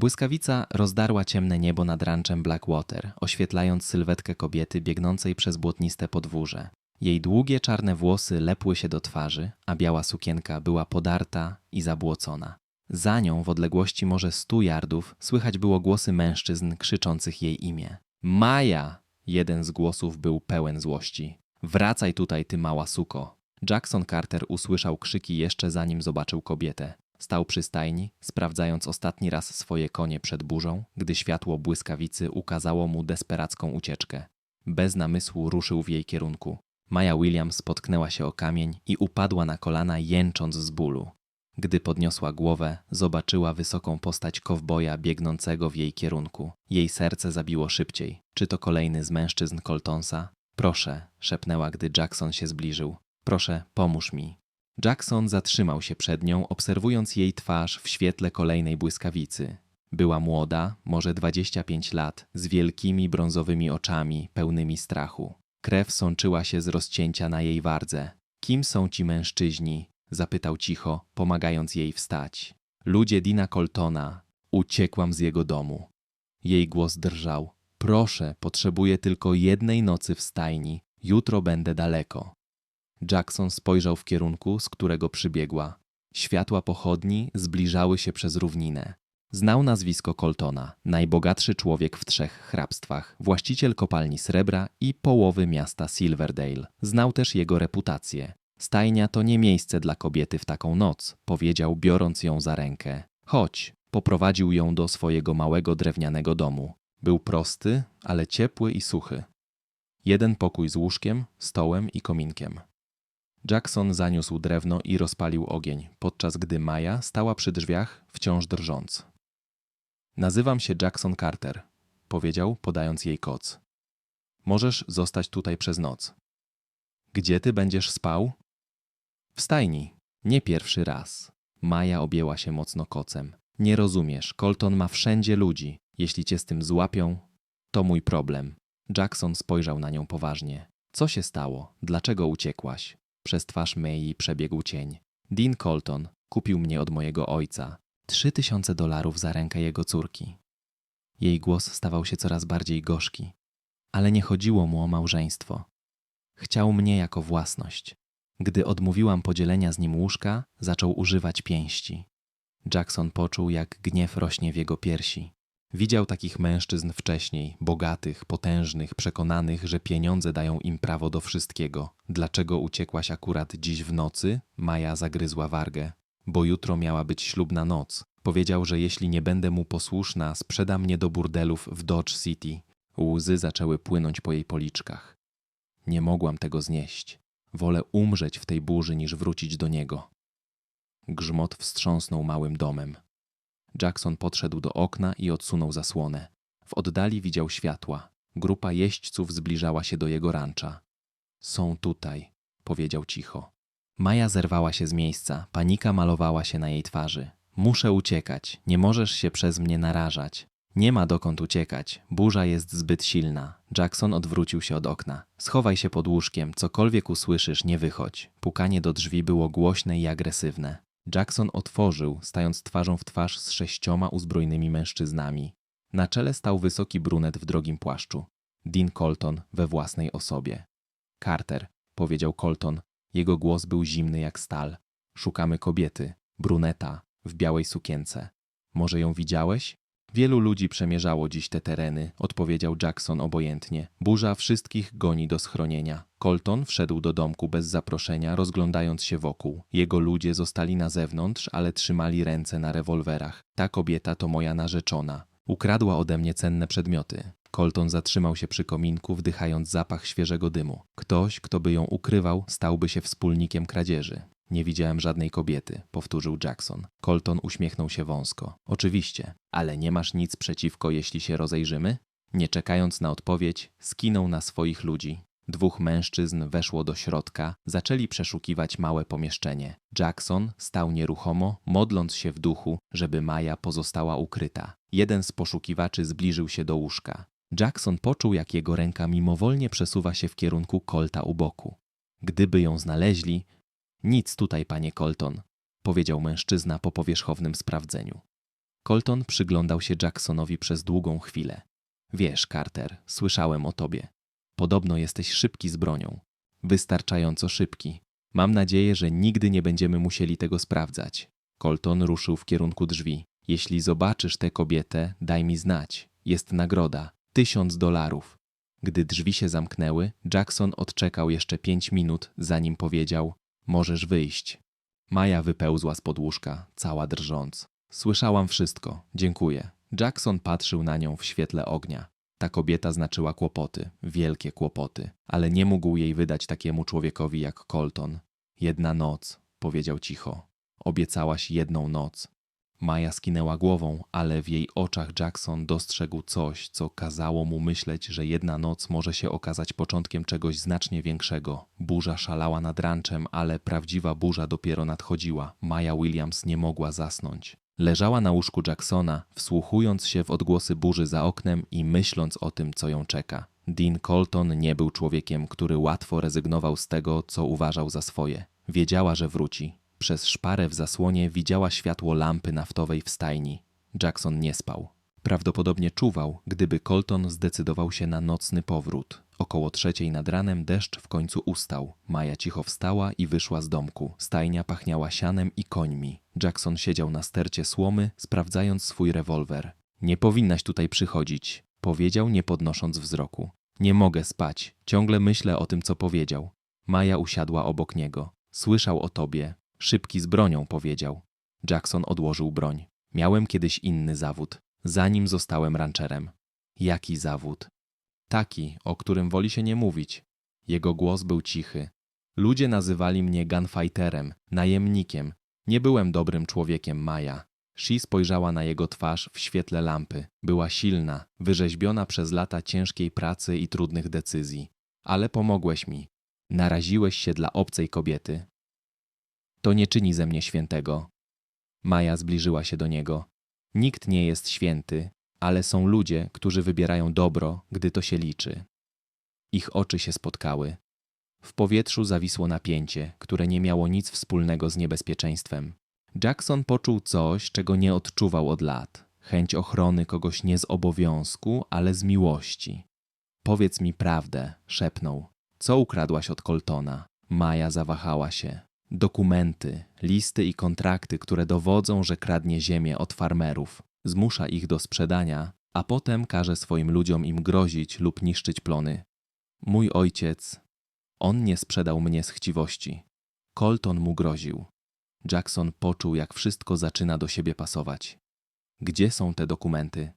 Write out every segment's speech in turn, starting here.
Błyskawica rozdarła ciemne niebo nad ranczem Blackwater, oświetlając sylwetkę kobiety biegnącej przez błotniste podwórze. Jej długie czarne włosy lepły się do twarzy, a biała sukienka była podarta i zabłocona. Za nią, w odległości może stu yardów, słychać było głosy mężczyzn krzyczących jej imię. Maja! Jeden z głosów był pełen złości. Wracaj tutaj, ty mała suko! Jackson Carter usłyszał krzyki jeszcze zanim zobaczył kobietę. Stał przy stajni, sprawdzając ostatni raz swoje konie przed burzą, gdy światło błyskawicy ukazało mu desperacką ucieczkę. Bez namysłu ruszył w jej kierunku. Maja Williams spotknęła się o kamień i upadła na kolana, jęcząc z bólu. Gdy podniosła głowę, zobaczyła wysoką postać kowboja biegnącego w jej kierunku. Jej serce zabiło szybciej. Czy to kolejny z mężczyzn Coltonsa? Proszę, szepnęła, gdy Jackson się zbliżył. Proszę, pomóż mi. Jackson zatrzymał się przed nią, obserwując jej twarz w świetle kolejnej błyskawicy. Była młoda, może 25 lat, z wielkimi brązowymi oczami, pełnymi strachu. Krew sączyła się z rozcięcia na jej wardze. Kim są ci mężczyźni? zapytał cicho, pomagając jej wstać. Ludzie Dina Coltona. Uciekłam z jego domu. Jej głos drżał. Proszę, potrzebuję tylko jednej nocy w stajni. Jutro będę daleko. Jackson spojrzał w kierunku, z którego przybiegła. Światła pochodni zbliżały się przez równinę. Znał nazwisko Coltona, najbogatszy człowiek w trzech hrabstwach, właściciel kopalni srebra i połowy miasta Silverdale. Znał też jego reputację. Stajnia to nie miejsce dla kobiety w taką noc, powiedział, biorąc ją za rękę. Chodź, poprowadził ją do swojego małego drewnianego domu. Był prosty, ale ciepły i suchy. Jeden pokój z łóżkiem, stołem i kominkiem. Jackson zaniósł drewno i rozpalił ogień, podczas gdy Maja stała przy drzwiach, wciąż drżąc. Nazywam się Jackson Carter, powiedział, podając jej koc. Możesz zostać tutaj przez noc. Gdzie ty będziesz spał? W stajni. Nie pierwszy raz. Maja objęła się mocno kocem. Nie rozumiesz, Colton ma wszędzie ludzi. Jeśli cię z tym złapią, to mój problem. Jackson spojrzał na nią poważnie. Co się stało? Dlaczego uciekłaś? Przez twarz May przebiegł cień. Dean Colton kupił mnie od mojego ojca. Trzy tysiące dolarów za rękę jego córki. Jej głos stawał się coraz bardziej gorzki. Ale nie chodziło mu o małżeństwo. Chciał mnie jako własność. Gdy odmówiłam podzielenia z nim łóżka, zaczął używać pięści. Jackson poczuł, jak gniew rośnie w jego piersi. Widział takich mężczyzn wcześniej, bogatych, potężnych, przekonanych, że pieniądze dają im prawo do wszystkiego. Dlaczego uciekłaś akurat dziś w nocy? Maja zagryzła wargę. Bo jutro miała być ślubna noc. Powiedział, że jeśli nie będę mu posłuszna, sprzeda mnie do burdelów w Dodge City. Łzy zaczęły płynąć po jej policzkach. Nie mogłam tego znieść. Wolę umrzeć w tej burzy, niż wrócić do niego. Grzmot wstrząsnął małym domem. Jackson podszedł do okna i odsunął zasłonę. W oddali widział światła. Grupa jeźdźców zbliżała się do jego rancza. Są tutaj, powiedział cicho. Maja zerwała się z miejsca, panika malowała się na jej twarzy. Muszę uciekać, nie możesz się przez mnie narażać. Nie ma dokąd uciekać, burza jest zbyt silna. Jackson odwrócił się od okna. Schowaj się pod łóżkiem, cokolwiek usłyszysz, nie wychodź. Pukanie do drzwi było głośne i agresywne. Jackson otworzył, stając twarzą w twarz z sześcioma uzbrojonymi mężczyznami. Na czele stał wysoki brunet w drogim płaszczu. Dean Colton we własnej osobie. Carter, powiedział Colton. Jego głos był zimny jak stal. Szukamy kobiety, bruneta, w białej sukience. Może ją widziałeś? Wielu ludzi przemierzało dziś te tereny, odpowiedział Jackson obojętnie. Burza wszystkich goni do schronienia. Colton wszedł do domku bez zaproszenia, rozglądając się wokół. Jego ludzie zostali na zewnątrz, ale trzymali ręce na rewolwerach. Ta kobieta to moja narzeczona. Ukradła ode mnie cenne przedmioty. Colton zatrzymał się przy kominku, wdychając zapach świeżego dymu. Ktoś, kto by ją ukrywał, stałby się wspólnikiem kradzieży. Nie widziałem żadnej kobiety, powtórzył Jackson. Colton uśmiechnął się wąsko. Oczywiście, ale nie masz nic przeciwko, jeśli się rozejrzymy? Nie czekając na odpowiedź, skinął na swoich ludzi. Dwóch mężczyzn weszło do środka, zaczęli przeszukiwać małe pomieszczenie. Jackson stał nieruchomo, modląc się w duchu, żeby Maja pozostała ukryta. Jeden z poszukiwaczy zbliżył się do łóżka. Jackson poczuł, jak jego ręka mimowolnie przesuwa się w kierunku kolta u boku. Gdyby ją znaleźli, nic tutaj, panie Colton, powiedział mężczyzna po powierzchownym sprawdzeniu. Colton przyglądał się Jacksonowi przez długą chwilę. Wiesz, Carter, słyszałem o tobie. Podobno jesteś szybki z bronią. Wystarczająco szybki. Mam nadzieję, że nigdy nie będziemy musieli tego sprawdzać. Colton ruszył w kierunku drzwi. Jeśli zobaczysz tę kobietę, daj mi znać. Jest nagroda. Tysiąc dolarów. Gdy drzwi się zamknęły, Jackson odczekał jeszcze pięć minut, zanim powiedział: Możesz wyjść. Maja wypełzła z podłóżka, cała drżąc. Słyszałam wszystko, dziękuję. Jackson patrzył na nią w świetle ognia. Ta kobieta znaczyła kłopoty, wielkie kłopoty, ale nie mógł jej wydać takiemu człowiekowi jak Colton. Jedna noc, powiedział cicho. Obiecałaś jedną noc. Maja skinęła głową, ale w jej oczach Jackson dostrzegł coś, co kazało mu myśleć, że jedna noc może się okazać początkiem czegoś znacznie większego. Burza szalała nad ranczem, ale prawdziwa burza dopiero nadchodziła. Maja Williams nie mogła zasnąć. Leżała na łóżku Jacksona, wsłuchując się w odgłosy burzy za oknem i myśląc o tym, co ją czeka. Dean Colton nie był człowiekiem, który łatwo rezygnował z tego, co uważał za swoje. Wiedziała, że wróci. Przez szparę w zasłonie widziała światło lampy naftowej w stajni. Jackson nie spał. Prawdopodobnie czuwał, gdyby Colton zdecydował się na nocny powrót. Około trzeciej nad ranem deszcz w końcu ustał. Maja cicho wstała i wyszła z domku. Stajnia pachniała sianem i końmi. Jackson siedział na stercie słomy, sprawdzając swój rewolwer. Nie powinnaś tutaj przychodzić, powiedział, nie podnosząc wzroku. Nie mogę spać. Ciągle myślę o tym, co powiedział. Maja usiadła obok niego. Słyszał o tobie. Szybki z bronią, powiedział. Jackson odłożył broń. Miałem kiedyś inny zawód, zanim zostałem rancherem. Jaki zawód? Taki, o którym woli się nie mówić. Jego głos był cichy. Ludzie nazywali mnie gunfighterem, najemnikiem. Nie byłem dobrym człowiekiem, Maja. Shi spojrzała na jego twarz w świetle lampy. Była silna, wyrzeźbiona przez lata ciężkiej pracy i trudnych decyzji. Ale pomogłeś mi. Naraziłeś się dla obcej kobiety. To nie czyni ze mnie świętego. Maja zbliżyła się do niego. Nikt nie jest święty, ale są ludzie, którzy wybierają dobro, gdy to się liczy. Ich oczy się spotkały. W powietrzu zawisło napięcie, które nie miało nic wspólnego z niebezpieczeństwem. Jackson poczuł coś, czego nie odczuwał od lat chęć ochrony kogoś nie z obowiązku, ale z miłości. Powiedz mi prawdę, szepnął. Co ukradłaś od Coltona? Maja zawahała się. Dokumenty, listy i kontrakty, które dowodzą, że kradnie ziemię od farmerów, zmusza ich do sprzedania, a potem każe swoim ludziom im grozić lub niszczyć plony. Mój ojciec, on nie sprzedał mnie z chciwości. Colton mu groził. Jackson poczuł, jak wszystko zaczyna do siebie pasować. Gdzie są te dokumenty?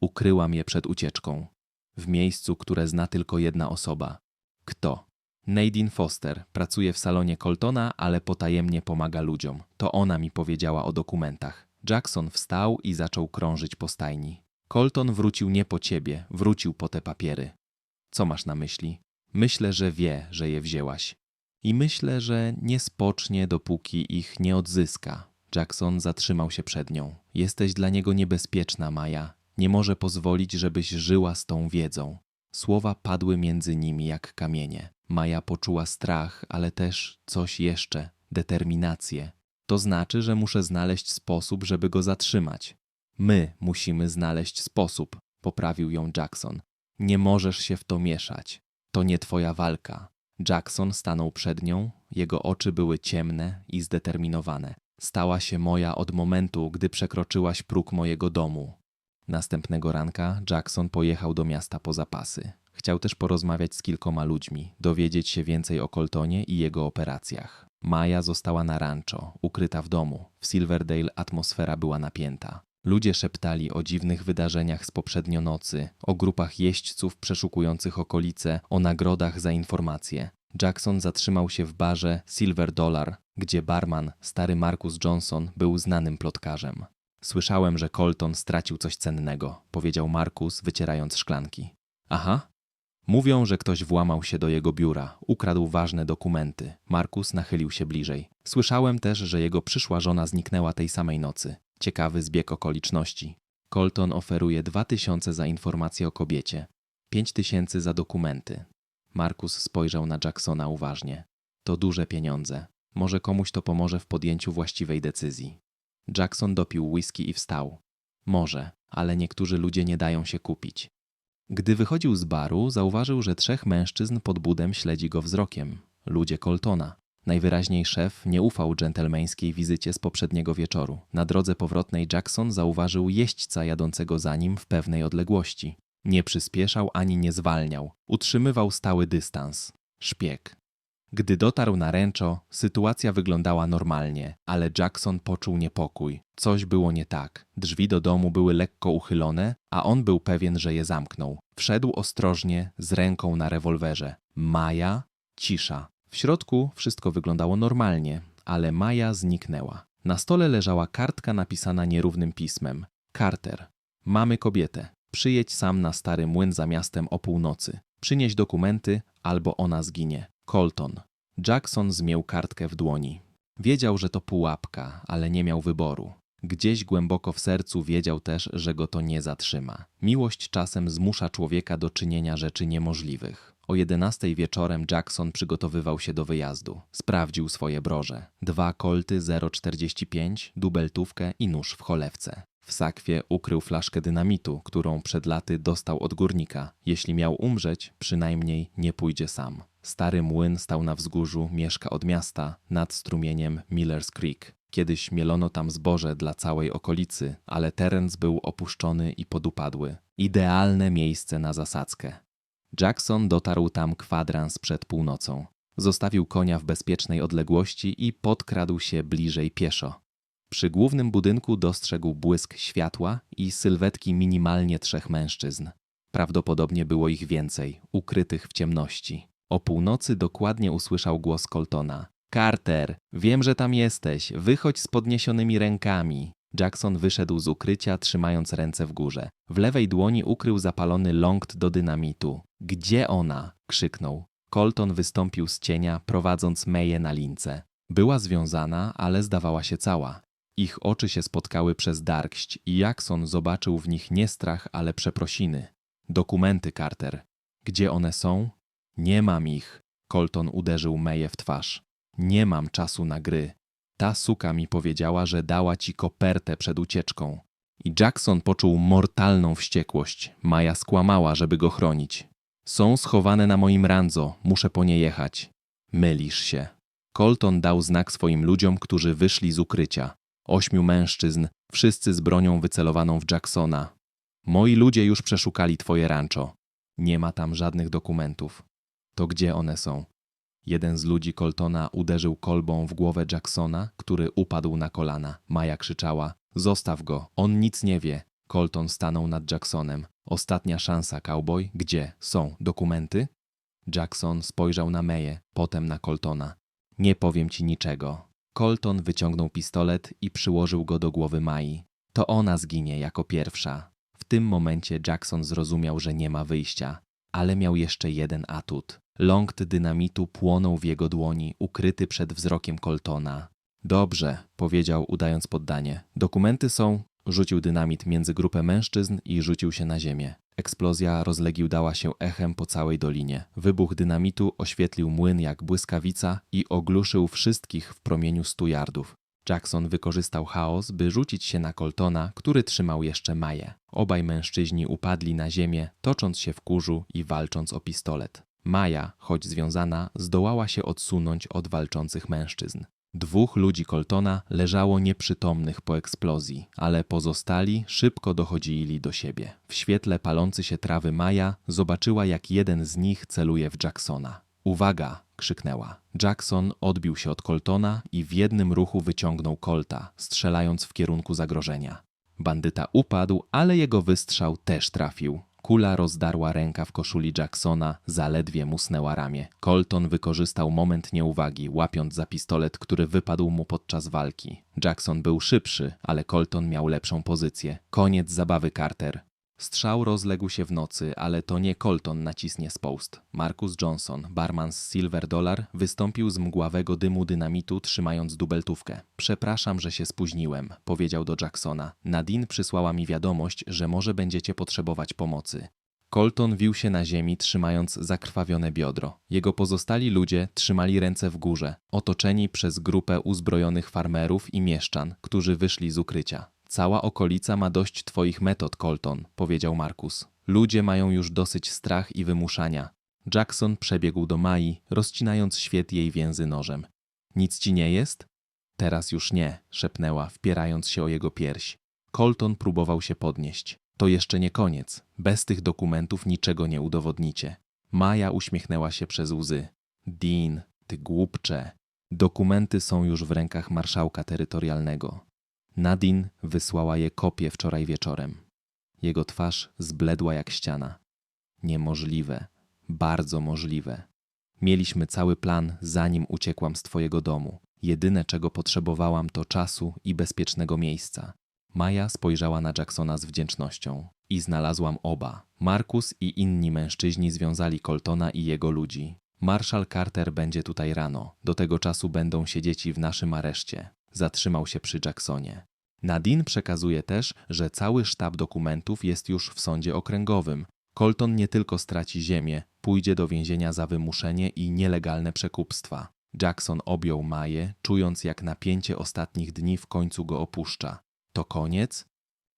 Ukryłam je przed ucieczką. W miejscu, które zna tylko jedna osoba. Kto? Nadine Foster pracuje w salonie Coltona, ale potajemnie pomaga ludziom. To ona mi powiedziała o dokumentach. Jackson wstał i zaczął krążyć po stajni. Colton wrócił nie po ciebie, wrócił po te papiery. Co masz na myśli? Myślę, że wie, że je wzięłaś. I myślę, że nie spocznie, dopóki ich nie odzyska. Jackson zatrzymał się przed nią. Jesteś dla niego niebezpieczna, Maja. Nie może pozwolić, żebyś żyła z tą wiedzą. Słowa padły między nimi jak kamienie. Maja poczuła strach, ale też coś jeszcze determinację. To znaczy, że muszę znaleźć sposób, żeby go zatrzymać. My musimy znaleźć sposób, poprawił ją Jackson. Nie możesz się w to mieszać. To nie twoja walka. Jackson stanął przed nią, jego oczy były ciemne i zdeterminowane. Stała się moja od momentu, gdy przekroczyłaś próg mojego domu. Następnego ranka Jackson pojechał do miasta po zapasy. Chciał też porozmawiać z kilkoma ludźmi, dowiedzieć się więcej o Coltonie i jego operacjach. Maja została na rancho, ukryta w domu. W Silverdale atmosfera była napięta. Ludzie szeptali o dziwnych wydarzeniach z poprzednio nocy, o grupach jeźdźców przeszukujących okolice, o nagrodach za informacje. Jackson zatrzymał się w barze Silver Dollar, gdzie barman, stary Marcus Johnson, był znanym plotkarzem. Słyszałem, że Colton stracił coś cennego, powiedział Marcus, wycierając szklanki. Aha. Mówią, że ktoś włamał się do jego biura, ukradł ważne dokumenty. Marcus nachylił się bliżej. Słyszałem też, że jego przyszła żona zniknęła tej samej nocy. Ciekawy zbieg okoliczności. Colton oferuje dwa tysiące za informację o kobiecie, pięć tysięcy za dokumenty. Markus spojrzał na Jacksona uważnie. To duże pieniądze. Może komuś to pomoże w podjęciu właściwej decyzji. Jackson dopił whisky i wstał. Może, ale niektórzy ludzie nie dają się kupić. Gdy wychodził z baru, zauważył, że trzech mężczyzn pod budem śledzi go wzrokiem. Ludzie Coltona. Najwyraźniej szef nie ufał dżentelmeńskiej wizycie z poprzedniego wieczoru. Na drodze powrotnej Jackson zauważył jeźdźca jadącego za nim w pewnej odległości. Nie przyspieszał ani nie zwalniał. Utrzymywał stały dystans. Szpieg. Gdy dotarł na ręczo, sytuacja wyglądała normalnie, ale Jackson poczuł niepokój. Coś było nie tak. Drzwi do domu były lekko uchylone, a on był pewien, że je zamknął. Wszedł ostrożnie, z ręką na rewolwerze. Maja, cisza. W środku wszystko wyglądało normalnie, ale Maja zniknęła. Na stole leżała kartka napisana nierównym pismem. Carter. Mamy kobietę. Przyjedź sam na stary młyn za miastem o północy. Przynieś dokumenty, albo ona zginie. Colton. Jackson zmieł kartkę w dłoni. Wiedział, że to pułapka, ale nie miał wyboru. Gdzieś głęboko w sercu wiedział też, że go to nie zatrzyma. Miłość czasem zmusza człowieka do czynienia rzeczy niemożliwych. O 11 wieczorem Jackson przygotowywał się do wyjazdu. Sprawdził swoje broże. Dwa kolty 0,45, dubeltówkę i nóż w cholewce. W sakwie ukrył flaszkę dynamitu, którą przed laty dostał od górnika. Jeśli miał umrzeć, przynajmniej nie pójdzie sam. Stary młyn stał na wzgórzu mieszka od miasta nad strumieniem Miller's Creek. Kiedyś mielono tam zboże dla całej okolicy, ale teren był opuszczony i podupadły. Idealne miejsce na zasadzkę. Jackson dotarł tam kwadrans przed północą. Zostawił konia w bezpiecznej odległości i podkradł się bliżej pieszo. Przy głównym budynku dostrzegł błysk światła i sylwetki minimalnie trzech mężczyzn. Prawdopodobnie było ich więcej, ukrytych w ciemności. O północy dokładnie usłyszał głos Coltona. Carter, wiem, że tam jesteś. Wychodź z podniesionymi rękami. Jackson wyszedł z ukrycia, trzymając ręce w górze. W lewej dłoni ukrył zapalony longt do dynamitu. Gdzie ona? krzyknął. Colton wystąpił z cienia, prowadząc Meję na lince. Była związana, ale zdawała się cała. Ich oczy się spotkały przez darkść i Jackson zobaczył w nich nie strach, ale przeprosiny. Dokumenty, Carter. Gdzie one są? Nie mam ich. Colton uderzył Meję w twarz. Nie mam czasu na gry. Ta suka mi powiedziała, że dała ci kopertę przed ucieczką. I Jackson poczuł mortalną wściekłość. Maja skłamała, żeby go chronić. Są schowane na moim ranzo, muszę po nie jechać. Mylisz się. Colton dał znak swoim ludziom, którzy wyszli z ukrycia. Ośmiu mężczyzn, wszyscy z bronią wycelowaną w Jacksona. Moi ludzie już przeszukali twoje rancho. Nie ma tam żadnych dokumentów. To gdzie one są? Jeden z ludzi Coltona uderzył kolbą w głowę Jacksona, który upadł na kolana. Maja krzyczała: Zostaw go, on nic nie wie. Colton stanął nad Jacksonem. Ostatnia szansa, cowboy. Gdzie są dokumenty? Jackson spojrzał na Meję, potem na Coltona. Nie powiem ci niczego. Colton wyciągnął pistolet i przyłożył go do głowy Mai. To ona zginie jako pierwsza. W tym momencie Jackson zrozumiał, że nie ma wyjścia, ale miał jeszcze jeden atut. Longt dynamitu płonął w jego dłoni, ukryty przed wzrokiem Coltona. Dobrze, powiedział, udając poddanie. Dokumenty są. Rzucił dynamit między grupę mężczyzn i rzucił się na ziemię. Eksplozja rozlegiudała się echem po całej dolinie. Wybuch dynamitu oświetlił młyn jak błyskawica i ogluszył wszystkich w promieniu stu yardów. Jackson wykorzystał chaos, by rzucić się na Coltona, który trzymał jeszcze Maję. Obaj mężczyźni upadli na ziemię, tocząc się w kurzu i walcząc o pistolet. Maja, choć związana, zdołała się odsunąć od walczących mężczyzn. Dwóch ludzi Coltona leżało nieprzytomnych po eksplozji, ale pozostali szybko dochodzili do siebie. W świetle palący się trawy Maja zobaczyła, jak jeden z nich celuje w Jacksona. Uwaga! krzyknęła. Jackson odbił się od Coltona i w jednym ruchu wyciągnął kolta, strzelając w kierunku zagrożenia. Bandyta upadł, ale jego wystrzał też trafił. Kula rozdarła ręka w koszuli Jacksona, zaledwie musnęła ramię. Colton wykorzystał moment nieuwagi, łapiąc za pistolet, który wypadł mu podczas walki. Jackson był szybszy, ale Colton miał lepszą pozycję. Koniec zabawy Carter. Strzał rozległ się w nocy, ale to nie Colton nacisnie spust. Marcus Johnson, barman z Silver Dollar, wystąpił z mgławego dymu dynamitu, trzymając dubeltówkę. Przepraszam, że się spóźniłem, powiedział do Jacksona. Nadine przysłała mi wiadomość, że może będziecie potrzebować pomocy. Colton wił się na ziemi, trzymając zakrwawione biodro. Jego pozostali ludzie trzymali ręce w górze, otoczeni przez grupę uzbrojonych farmerów i mieszczan, którzy wyszli z ukrycia. Cała okolica ma dość twoich metod, Colton, powiedział Markus. Ludzie mają już dosyć strach i wymuszania. Jackson przebiegł do Mai, rozcinając świet jej więzy nożem. Nic ci nie jest? Teraz już nie, szepnęła, wpierając się o jego pierś. Colton próbował się podnieść. To jeszcze nie koniec. Bez tych dokumentów niczego nie udowodnicie. Maja uśmiechnęła się przez łzy. Dean, ty głupcze. Dokumenty są już w rękach marszałka terytorialnego. Nadine wysłała je kopię wczoraj wieczorem. Jego twarz zbledła jak ściana. Niemożliwe, bardzo możliwe. Mieliśmy cały plan, zanim uciekłam z twojego domu. Jedyne, czego potrzebowałam, to czasu i bezpiecznego miejsca. Maja spojrzała na Jacksona z wdzięcznością. I znalazłam oba. Markus i inni mężczyźni związali Coltona i jego ludzi. Marszal Carter będzie tutaj rano. Do tego czasu będą siedzieć w naszym areszcie. Zatrzymał się przy Jacksonie. Nadine przekazuje też, że cały sztab dokumentów jest już w sądzie okręgowym. Colton nie tylko straci ziemię, pójdzie do więzienia za wymuszenie i nielegalne przekupstwa. Jackson objął Maję, czując jak napięcie ostatnich dni w końcu go opuszcza. To koniec?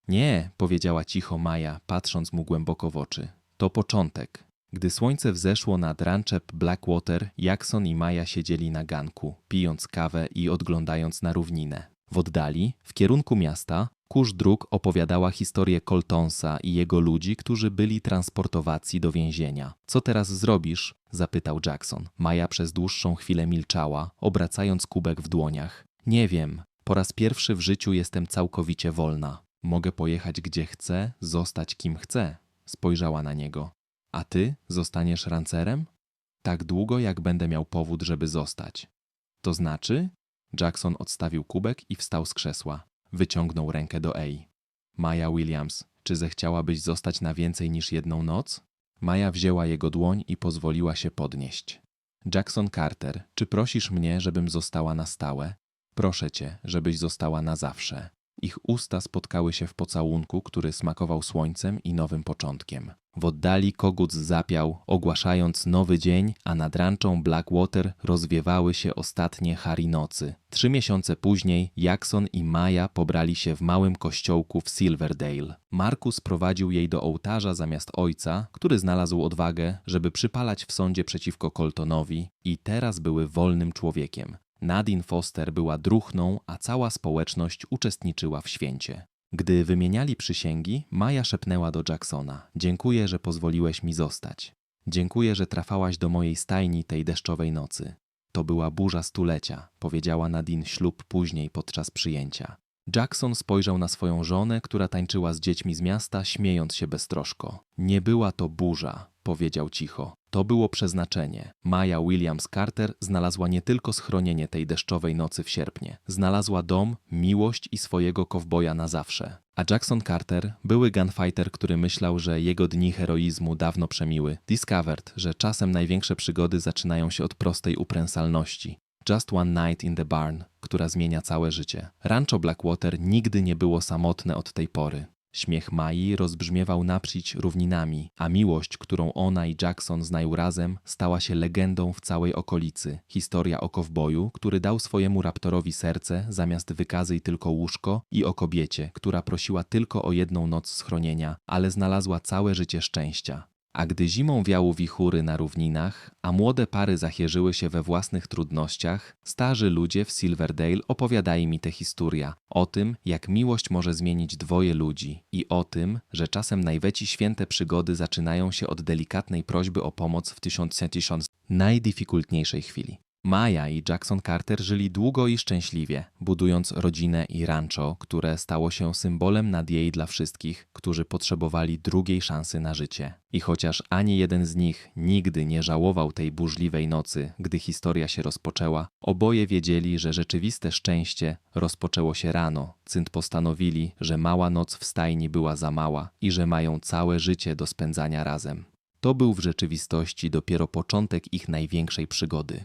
Nie, powiedziała cicho Maja, patrząc mu głęboko w oczy. To początek. Gdy słońce wzeszło nad ranczep Blackwater, Jackson i Maja siedzieli na ganku, pijąc kawę i odglądając na równinę. W oddali, w kierunku miasta, kurz dróg opowiadała historię Coltonsa i jego ludzi, którzy byli transportowaci do więzienia. Co teraz zrobisz? zapytał Jackson. Maja przez dłuższą chwilę milczała, obracając kubek w dłoniach. Nie wiem. Po raz pierwszy w życiu jestem całkowicie wolna. Mogę pojechać gdzie chcę, zostać kim chcę. Spojrzała na niego. A ty zostaniesz rancerem? Tak długo, jak będę miał powód, żeby zostać. To znaczy? Jackson odstawił kubek i wstał z krzesła. Wyciągnął rękę do Ei. Maja Williams, czy zechciałabyś zostać na więcej niż jedną noc? Maja wzięła jego dłoń i pozwoliła się podnieść. Jackson Carter, czy prosisz mnie, żebym została na stałe? Proszę cię, żebyś została na zawsze. Ich usta spotkały się w pocałunku, który smakował słońcem i nowym początkiem. W oddali kogut zapiał, ogłaszając nowy dzień, a nad ranczą Blackwater rozwiewały się ostatnie hari nocy. Trzy miesiące później Jackson i Maja pobrali się w małym kościołku w Silverdale. Markus prowadził jej do ołtarza zamiast ojca, który znalazł odwagę, żeby przypalać w sądzie przeciwko Coltonowi i teraz były wolnym człowiekiem. Nadine Foster była druchną, a cała społeczność uczestniczyła w święcie. Gdy wymieniali przysięgi, Maja szepnęła do Jacksona: Dziękuję, że pozwoliłeś mi zostać. Dziękuję, że trafałaś do mojej stajni tej deszczowej nocy. To była burza stulecia, powiedziała Nadine ślub później podczas przyjęcia. Jackson spojrzał na swoją żonę, która tańczyła z dziećmi z miasta, śmiejąc się beztroszko. Nie była to burza, powiedział cicho. To było przeznaczenie. Maja Williams Carter znalazła nie tylko schronienie tej deszczowej nocy w sierpnie, znalazła dom, miłość i swojego kowboja na zawsze. A Jackson Carter, były gunfighter, który myślał, że jego dni heroizmu dawno przemiły, discovered, że czasem największe przygody zaczynają się od prostej upręsalności. Just One Night in the Barn, która zmienia całe życie. Rancho Blackwater nigdy nie było samotne od tej pory. Śmiech Mai rozbrzmiewał naprzeciw równinami, a miłość, którą ona i Jackson znają razem, stała się legendą w całej okolicy. Historia o kowboju, który dał swojemu raptorowi serce zamiast wykazy tylko łóżko i o kobiecie, która prosiła tylko o jedną noc schronienia, ale znalazła całe życie szczęścia. A gdy zimą wiało wichury na równinach, a młode pary zachierzyły się we własnych trudnościach, starzy ludzie w Silverdale opowiadali mi tę historię o tym, jak miłość może zmienić dwoje ludzi i o tym, że czasem najweci święte przygody zaczynają się od delikatnej prośby o pomoc w tysiąc tysiąc najdifficultniejszej chwili. Maja i Jackson Carter żyli długo i szczęśliwie, budując rodzinę i rancho, które stało się symbolem nadziei dla wszystkich, którzy potrzebowali drugiej szansy na życie. I chociaż ani jeden z nich nigdy nie żałował tej burzliwej nocy, gdy historia się rozpoczęła, oboje wiedzieli, że rzeczywiste szczęście rozpoczęło się rano, cynt postanowili, że mała noc w stajni była za mała i że mają całe życie do spędzania razem. To był w rzeczywistości dopiero początek ich największej przygody.